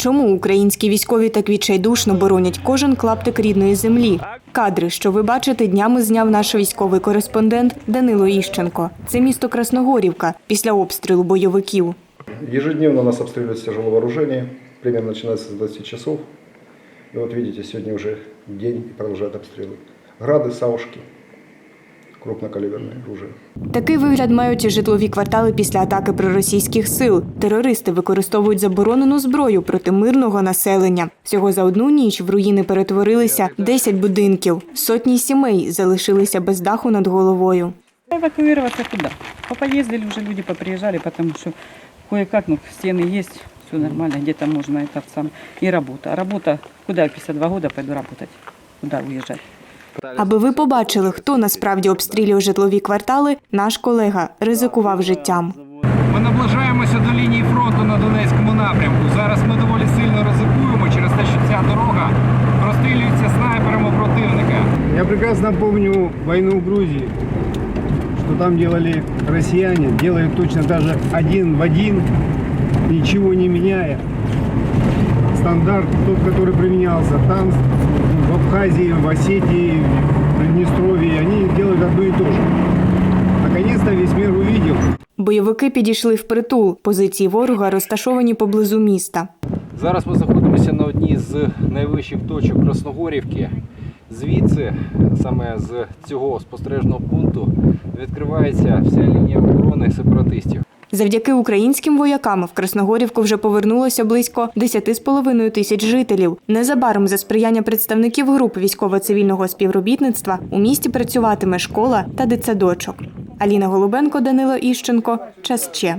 Чому українські військові так відчайдушно боронять кожен клаптик рідної землі? Кадри, що ви бачите, днями зняв наш військовий кореспондент Данило Іщенко. Це місто Красногорівка після обстрілу бойовиків. Ежедневно нас обстреливают с тяжелого вооружения, примерно начинается с 20 часов. И вот видите, сегодня уже день и продолжают обстрелы. Грады, саушки, крупнокалиберное оружие. Такий вигляд мають і житлові квартали після атаки проросійських сил. Терористи використовують заборонену зброю проти мирного населення. Всього за одну ніч в руїни перетворилися 10 будинків. Сотні сімей залишилися без даху над головою. Эвакуироваться куда? Попоездили уже люди, поприезжали, потому что кое-как, ну, стены есть, все нормально, где-то можно это сам. И работа. А работа, куда я в 52 года пойду работать? Куда уезжать? Аби ви побачили, хто насправді обстрілює житлові квартали, наш колега ризикував життям. Ми наближаємося до лінії фронту на Донецькому напрямку. Зараз ми доволі сильно ризикуємо через те, що ця дорога розстрілюється снайперами противника. Я прекрасно помню войну в Грузии, что там делали россияне, делают точно даже один в один, ничего не меняя. Стандарт тот, который применялся там, в Абхазии, в Осетии, в Приднестровье, они делают одно и то же. Наконец-то весь мир увидел, Бойовики підійшли впритул. Позиції ворога розташовані поблизу міста. Зараз ми знаходимося на одній з найвищих точок Красногорівки. Звідси, саме з цього спостережного пункту, відкривається вся лінія оборони сепаратистів. Завдяки українським воякам в Красногорівку вже повернулося близько 10,5 тисяч жителів. Незабаром за сприяння представників груп військово-цивільного співробітництва у місті працюватиме школа та дитсадочок. Аліна Голубенко, Данило Іщенко. Час ще.